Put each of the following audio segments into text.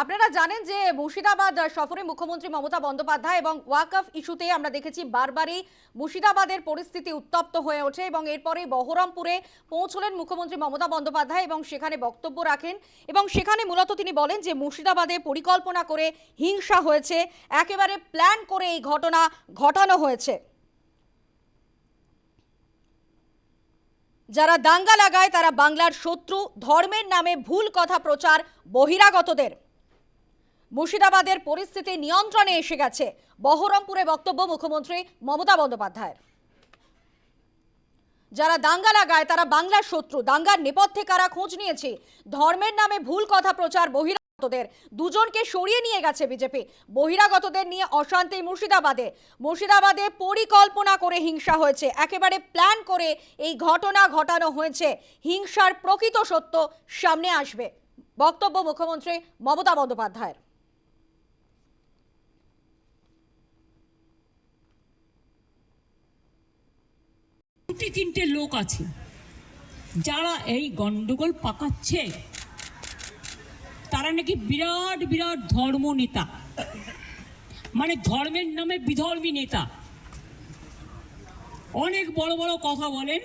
আপনারা জানেন যে মুর্শিদাবাদ সফরে মুখ্যমন্ত্রী মমতা বন্দ্যোপাধ্যায় এবং ওয়াকফ ইস্যুতে আমরা দেখেছি বারবারই মুর্শিদাবাদের পরিস্থিতি উত্তপ্ত হয়ে ওঠে এবং এরপরে বহরমপুরে পৌঁছলেন মুখ্যমন্ত্রী মমতা বন্দ্যোপাধ্যায় এবং সেখানে বক্তব্য রাখেন এবং সেখানে মূলত তিনি বলেন যে মুর্শিদাবাদে পরিকল্পনা করে হিংসা হয়েছে, একেবারে প্ল্যান করে এই ঘটনা ঘটানো হয়েছে। যারা দাঙ্গা লাগায় তারা বাংলার শত্রু, ধর্মের নামে ভুল কথা প্রচার বহিরাগতদের। মুর্শিদাবাদের পরিস্থিতি নিয়ন্ত্রণে এসে গেছে। বহরমপুরে বক্তব্য মুখ্যমন্ত্রী মমতা বন্দ্যোপাধ্যায়ের। যারা দাঙ্গা লাগায়, তারা বাংলার শত্রু। দাঙ্গার নেপথ্যে কারা খোঁজ নিয়েছে? ধর্মের নামে ভুল কথা প্রচার বহিরাগতদের। দুজনকে সরিয়ে নিয়ে গেছে বিজেপি। বহিরাগতদের নিয়ে অশান্তি মুর্শিদাবাদে। মুর্শিদাবাদে পরিকল্পনা করে হিংসা হয়েছে। একেবারে প্ল্যান করে এই ঘটনা ঘটানো হয়েছে। হিংসার প্রকৃত সত্য সামনে আসবে। বক্তব্য মুখ্যমন্ত্রী মমতা বন্দ্যোপাধ্যায়ের। দুটি তিনটে লোক আছে। যারা এই গন্ডগোল পাকাচ্ছে, তারা নাকি বিরাট বিরাট ধর্ম নেতা। মানে ধর্মের নামে বিধর্মী নেতা। অনেক বড় বড় কথা বলেন,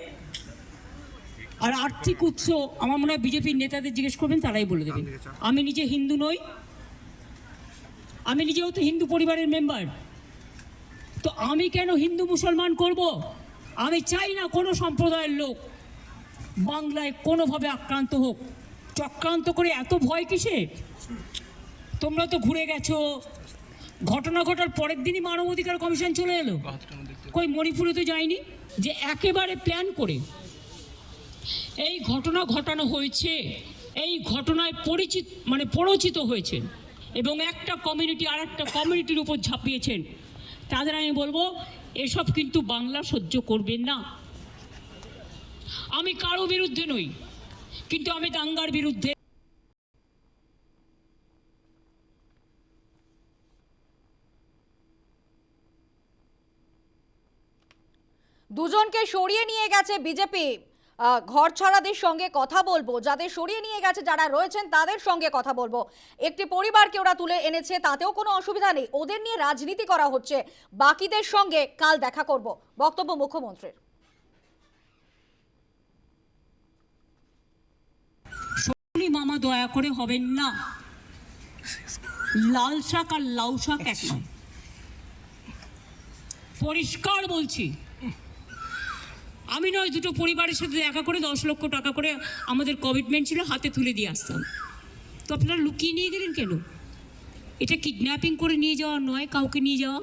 আর আর্থিক উৎস আমার মনে হয় বিজেপির নেতাদের জিজ্ঞেস করবেন, তারাই বলে দেবেন। আমি নিজে হিন্দু নই। আমি নিজেও তো হিন্দু পরিবারের মেম্বার। তো আমি কেন হিন্দু মুসলমান করব? আমি চাই না কোনো সম্প্রদায়ের লোক বাংলায় কোনোভাবে আক্রান্ত হোক। চক্রান্ত করে এত ভয় কিসে? তোমরা তো ঘুরে গেছো। ঘটনা ঘটার পরের দিনই মানবাধিকার কমিশন চলে এলো। কই, মণিপুরে তো যায়নি? যে একেবারে প্ল্যান করে এই ঘটনা ঘটানো হয়েছে, এই ঘটনায় পরিচিত মানে পরিচিত হয়েছেন এবং একটা কমিউনিটি আর একটা কমিউনিটির উপর ঝাঁপিয়েছেন। তাদের আমি বলব এসব কিন্তু বাংলা সহ্য করবেন না। আমি কারও বিরুদ্ধে নই, কিন্তু আমি দাঙ্গার বিরুদ্ধে দুজনকে সরিয়ে নিয়ে গেছে বিজেপি। ঘর ছাড়াদের সঙ্গে কথা বলব, যাদের সরিয়ে নিয়ে গেছে, যারা রয়েছেন, তাদের সঙ্গে কথা বলব। একটি পরিবারকে ওরা তুলে এনেছে, তাতেও কোনো অসুবিধা নেই। ওদের নিয়ে রাজনীতি করা হচ্ছে। বাকিদের সঙ্গে কাল দেখা করব। বক্তব্য মুখ্যমন্ত্রীর। মামা, দয়া করে হবেন না। লাল শাক আর লাউ শাক পরিষ্কার বলছি। আমি নয়, দুটো পরিবারের সাথে দেখা করে দশ লক্ষ টাকা করে আমাদের কমিটমেন্ট ছিল, হাতে তুলে দিয়ে আসতাম। তো আপনারা লুকিয়ে নিয়ে গেলেন কেন? এটা কিডন্যাপিং করে নিয়ে যাওয়া নয়, কাউকে নিয়ে যাওয়া।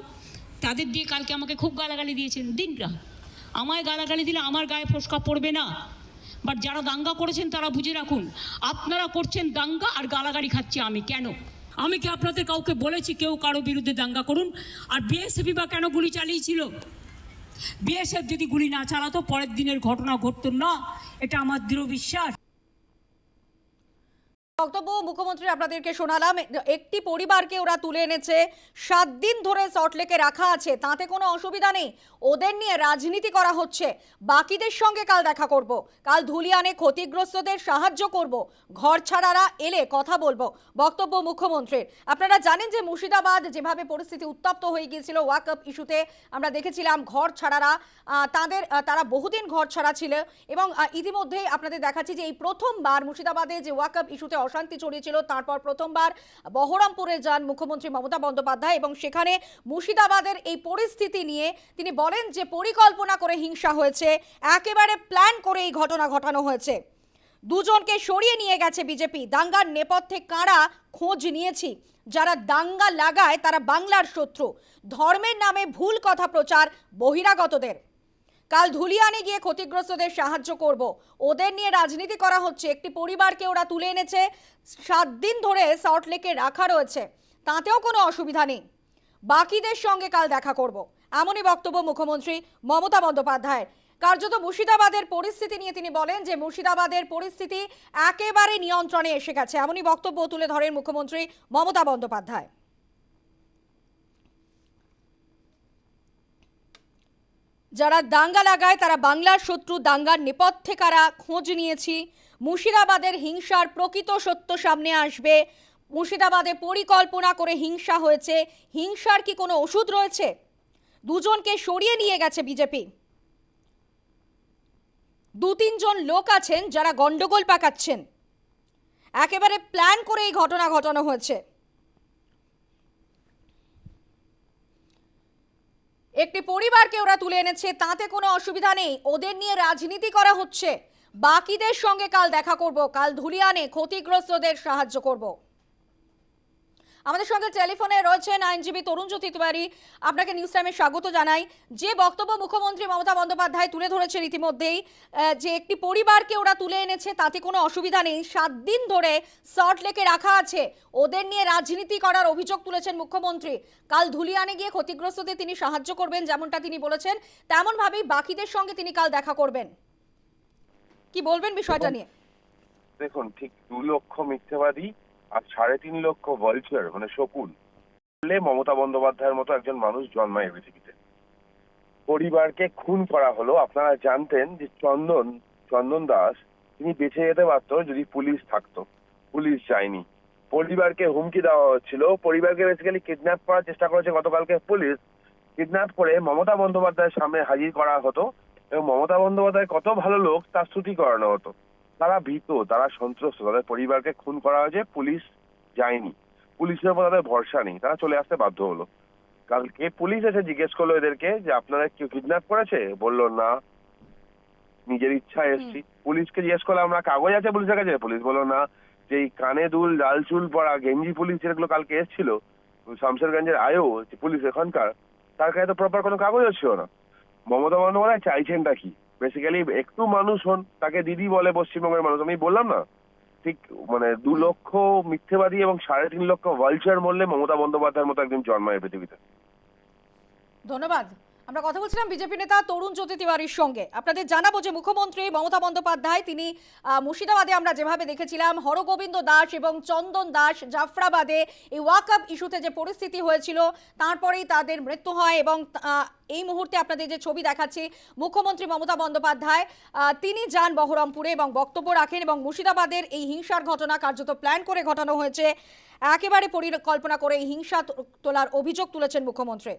তাদের দিয়ে কালকে আমাকে খুব গালাগালি দিয়েছেন দিনরা আমায় গালাগালি দিলে আমার গায়ে ফোসকা পড়বে না। বাট যারা দাঙ্গা করেছেন তারা বুঝে রাখুন, আপনারা করছেন দাঙ্গা আর গালাগালি খাচ্ছি আমি, কেন? আমি কি আপনাদের কাউকে বলেছি কেউ কারও বিরুদ্ধে দাঙ্গা করুন? আর বিএসএফি বা কেন গুলি চালিয়েছিল? বিএসএফ যদি গুলি না চালাতো পরের দিনের ঘটনা ঘটতো না। এটা আমার দৃঢ় বিশ্বাস। বক্তব্য মুখ্যমন্ত্রী আপনাদেরকে শোনালাম। একটি পরিবারকে ওরা তুলে এনেছে। সাত দিন ধরে সল্টলেকে রাখা আছে। তাতে কোনো অসুবিধা নেই। ওদের নিয়ে রাজনীতি করা হচ্ছে। বাকিদের সঙ্গে কাল দেখা করব। কাল ধুলিয়ানে ক্ষতিগ্রস্তদের সাহায্য করব। ঘর ছাড়ারা এলে কথা বলব। বক্তব্য মুখ্যমন্ত্রীর। আপনারা জানেন যে মুর্শিদাবাদ যেভাবে পরিস্থিতি উত্তপ্ত হয়ে গিয়েছিল ওয়াকআপ ইস্যুতে আমরা দেখেছিলাম ঘর ছাড়ারা তাদের তারা বহুদিন ঘর ছাড়া ছিল এবং ইতিমধ্যেই আপনাদের দেখাচ্ছি যে এই প্রথমবার মুর্শিদাবাদে যে ওয়াকআপ ইস্যুতে অশান্তি ছড়িয়েছিল। তারপর প্রথমবার বহরমপুরে যান মুখ্যমন্ত্রী মমতা বন্দ্যোপাধ্যায় এবং সেখানে মুর্শিদাবাদের এই পরিস্থিতি নিয়ে তিনি বলেন যে, পরিকল্পনা করে হিংসা হয়েছে। একেবারে প্ল্যান করে এই ঘটনা ঘটানো হয়েছে। দুজনকে সরিয়ে নিয়ে গেছে বিজেপি। দাঙ্গার নেপথ্যে কারা খোঁজ নিয়েছি? যারা দাঙ্গা লাগায় তারা বাংলার শত্রু। ধর্মের নামে ভুল কথা প্রচার বহিরাগতদের। কাল ধুলিয়ানে গিয়ে ক্ষতিগ্রস্তদের সাহায্য করব। ওদের নিয়ে রাজনীতি করা হচ্ছে। একটি পরিবারকে ওরা তুলে এনেছে। সাত দিন ধরে সল্টলেকে রাখা রয়েছে। তাতেও কোনো অসুবিধা নেই। বাকিদের সঙ্গে কাল দেখা করব। এমনই বক্তব্য মুখ্যমন্ত্রী মমতা বন্দ্যোপাধ্যায়ের। কার্যত মুর্শিদাবাদের পরিস্থিতি নিয়ে তিনি বলেন যে, মুর্শিদাবাদের পরিস্থিতি একেবারে নিয়ন্ত্রণে এসে গেছে। এমনই বক্তব্য তুলে ধরেন মুখ্যমন্ত্রী মমতা বন্দ্যোপাধ্যায়। যারা দাঙ্গা লাগায়, তারা বাংলার শত্রু, দাঙ্গার নেপথ্যে কারা? খোঁজ নিয়েছি। মুর্শিদাবাদের হিংসার প্রকৃত সত্য সামনে আসবে। মুর্শিদাবাদে পরিকল্পনা করে হিংসা হয়েছে। হিংসার কি কোনো ওষুধ রয়েছে? দুজনকে সরিয়ে নিয়ে গেছে বিজেপি। দু তিনজন লোক আছেন যারা গন্ডগোল পাকাচ্ছেন। একেবারে প্ল্যান করে এই ঘটনা ঘটানো হয়েছে। একটি পরিবারকে ওরা তুলে এনেছে, তাতে কোনো অসুবিধা নেই। ওদের নিয়ে রাজনীতি করা হচ্ছে। বাকিদের সঙ্গে কাল দেখা করব। কাল ধুলিয়ানে ক্ষতিগ্রস্তদের সাহায্য করব। আমাদের সঙ্গে টেলিফোনে রয়েছেন আইনজীবী তরুণ জ্যোতি তিওয়ারি। আপনাকে নিউজ টাইমে স্বাগত জানাই। যে বক্তব্য মুখ্যমন্ত্রী মমতা বন্দ্যোপাধ্যায় তুলে ধরেছেন ইতিমধ্যেই যে একটি পরিবারকে ওরা তুলে এনেছে তাতে কোনো অসুবিধা নেই। সাত দিন ধরে সল্ট লেকে রাখা আছে। ওদের নিয়ে রাজনীতি করার অভিযোগ তুলেছেন মুখ্যমন্ত্রী। কাল ধুলিয়ানে গিয়ে ক্ষতিগ্রস্তদের তিনি সাহায্য করবেন যেমনটা তিনি বলেছেন তেমনভাবেই বাকিদের সঙ্গে তিনি কাল দেখা করবেন। কি বলবেন বিষয়টা নিয়ে? দেখুন ঠিক দু লক্ষ মিথ্যেবাদী আর সাড়ে তিন লক্ষ ভলচার মানে শকুন মমতা বন্দ্যোপাধ্যায়ের মতো একজন মানুষ জন্মায় পৃথিবীতে। পরিবারকে খুন করা হলো। আপনারা জানতেন যে চন্দন চন্দন দাস, তিনি বেঁচে যেতে পারতো যদি পুলিশ থাকতো। পুলিশ যায়নি। পরিবারকে হুমকি দেওয়া হচ্ছিল। পরিবারকে বেসিক্যালি কিডন্যাপ করার চেষ্টা করেছে গতকালকে পুলিশ। কিডন্যাপ করে মমতা বন্দ্যোপাধ্যায়ের সামনে হাজির করা হতো এবং মমতা বন্দ্যোপাধ্যায় কত ভালো লোক, তার স্তুতি করানো হতো। তারা ভীত তারা সন্ত্রস্ত তাদের পরিবারকে খুন করা হয়েছে পুলিশ যায়নি। পুলিশের উপর তাদের ভরসা নেই তারা চলে আসতে বাধ্য হলো। কালকে পুলিশ এসে জিজ্ঞেস করল এদেরকে যে আপনারা কেউ কিডন্যাপ করেছে? বলল না। নিজের ইচ্ছায় এসছি। পুলিশকে জিজ্ঞেস করলে আমরা কাগজ আছে পুলিশের কাছে? পুলিশ বলল না। যে এই কানে দুল লাল চুল পরা গেঞ্জি পুলিশ যেগুলো কালকে এসেছিল শামশেরগঞ্জের আয়ো পুলিশ এখানকার তার কাছে তো প্রপার কোনো কাগজও ছিল না। মমতা বন্দ্যোপাধ্যায় চাইছেনটা কি? বেসিক্যালি একটু মানুষ হন, তাকে দিদি বলে পশ্চিমবঙ্গের মানুষ। আমি বললাম না, ঠিক মানে দু লক্ষ মিথ্যেবাদী এবং সাড়ে তিন লক্ষ ভালচার মরলে মমতা বন্দ্যোপাধ্যায়ের মতো একজন জন্মায় পৃথিবীতে। ধন্যবাদ। আমরা কথা বলছিলাম বিজেপি নেতা তরুণ জ্যোতি তিওয়ারির সঙ্গে। আপনাদের জানাব যে মুখ্যমন্ত্রী মমতা বন্দ্যোপাধ্যায়, তিনি মুর্শিদাবাদে আমরা যেভাবে দেখেছিলাম, হরগোবিন্দ দাস এবং চন্দন দাস জাফরাবাদে এই ওয়াকআপ ইস্যুতে যে পরিস্থিতি হয়েছিল, তারপরেই তাদের মৃত্যু হয় এবং এই মুহূর্তে আপনাদের যে ছবি দেখাচ্ছি, মুখ্যমন্ত্রী মমতা বন্দ্যোপাধ্যায় তিনি যান বহরমপুরে এবং বক্তব্য রাখেন এবং মুর্শিদাবাদের এই হিংসার ঘটনা কার্যত প্ল্যান করে ঘটানো হয়েছে। একেবারে পরিকল্পনা করে এই হিংসা তোলার অভিযোগ তুলেছেন মুখ্যমন্ত্রী।